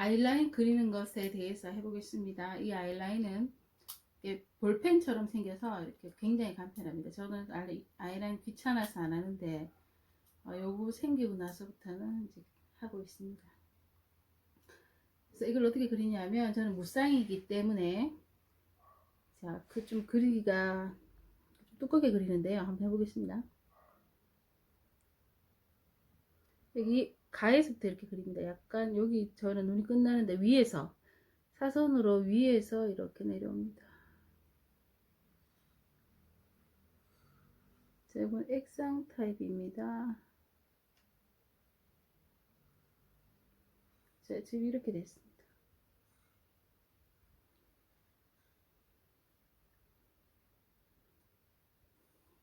아이라인 그리는 것에 대해서 해보겠습니다. 이 아이라인은 볼펜처럼 생겨서 이렇게 굉장히 간편합니다. 저는 아이- 아이라인 귀찮아서 안 하는데 어, 요거 생기고 나서부터는 이제 하고 있습니다. 그래서 이걸 어떻게 그리냐면 저는 무쌍이기 때문에 자, 그 좀 그리기가 좀 두껍게 그리는데요. 한번 해보겠습니다. 여기 가에서부터 이렇게 그립니다. 약간 여기 저는 눈이 끝나는데 위에서 사선으로 위에서 이렇게 내려옵니다. 자, 이건 액상 타입입니다. 자, 지금 이렇게 됐습니다.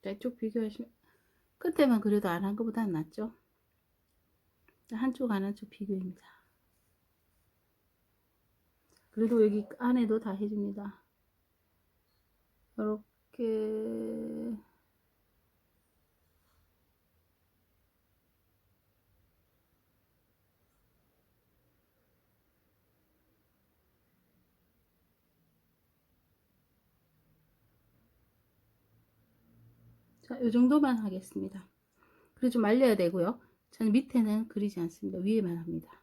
자, 이쪽 비교하시면 끝에만 그려도 안 한 것보다는 낫죠? 한쪽 안 한쪽 비교입니다. 그래도 여기 안에도 다 해줍니다. 이렇게 자, 이 정도만 하겠습니다. 그리고 좀 말려야 되고요. 저는 밑에는 그리지 않습니다. 위에만 합니다.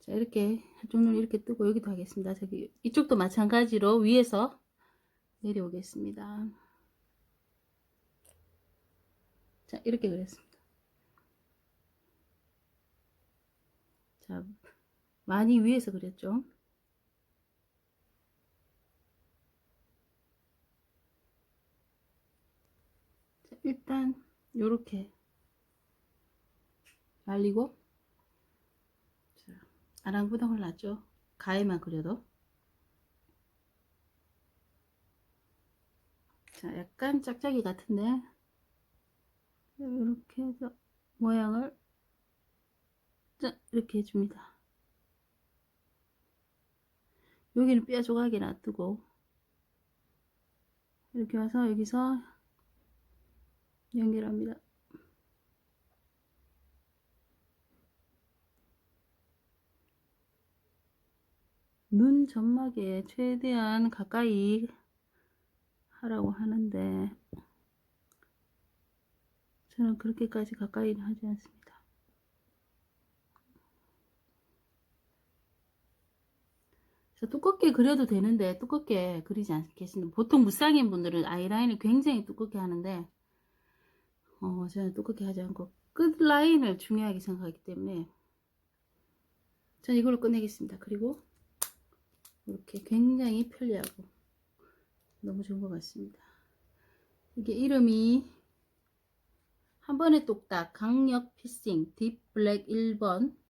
자, 이렇게 한쪽 눈 이렇게 뜨고 여기도 하겠습니다. 저기 이쪽도 마찬가지로 위에서 내려오겠습니다. 자, 이렇게 그렸습니다. 자, 많이 위에서 그렸죠. 자, 일단 요렇게 말리고 자, 아랑부당을 놨죠. 가에만 그려도 자, 약간 짝짝이 같은데 이렇게 해서 모양을 자, 이렇게 해줍니다. 여기는 뼈 조각이 놔두고 이렇게 와서 여기서 연결합니다. 눈 점막에 최대한 가까이 하라고 하는데 저는 그렇게까지 가까이는 하지 않습니다. 자, 두껍게 그려도 되는데 두껍게 그리지 않겠습니다. 보통 무쌍인 분들은 아이라인을 굉장히 두껍게 하는데 어, 저는 두껍게 하지 않고 끝 라인을 중요하게 생각하기 때문에 저는 이걸로 끝내겠습니다. 그리고 이렇게 굉장히 편리하고 너무 좋은 것 같습니다. 이게 이름이 한 번에 뚝딱 강력 피싱 딥 블랙 1번